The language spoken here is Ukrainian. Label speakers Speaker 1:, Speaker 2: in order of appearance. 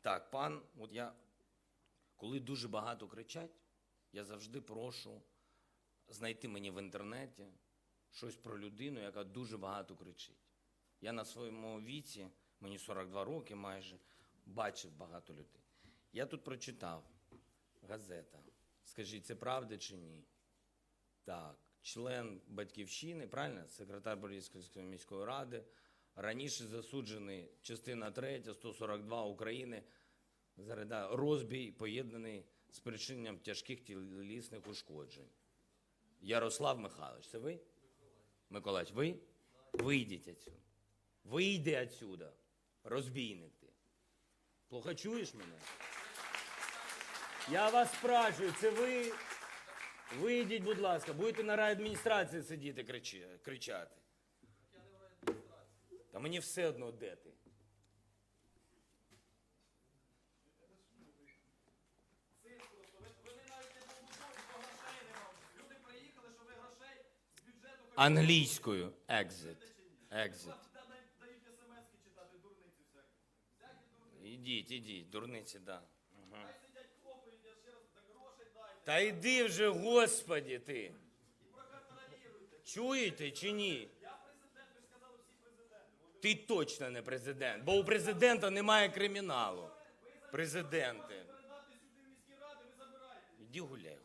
Speaker 1: Так, пан, от я, коли дуже багато кричать, я завжди прошу знайти мені в інтернеті щось про людину, яка дуже багато кричить. Я на своєму віці, мені 42 роки майже, бачив багато людей. Я тут прочитав газета. Скажіть, це правда чи ні? Так, член батьківщини, правильно, секретар Борівської міської ради, раніше засуджений, частина 3, 142 України, заради розбій, поєднаний з причиненням тяжких тілісних ушкоджень. Ярослав Михайлович, це ви? Миколаївич, ви? Вийдіть отсюда. Вийди отсюда, розбійник ти. Плохо чуєш мене? Я вас спрашиваю, це ви? Вийдіть, будь ласка, будете на райадміністрації сидіти кричати. Та мені все одно де ти. Англійською. Exit. Exit. Ідіть, ідіть, дурниці, да. Та йди вже, господі, ти. Чуєте чи ні? Ти точно не президент, бо у президента немає криміналу. Президенти. Іди гуляй,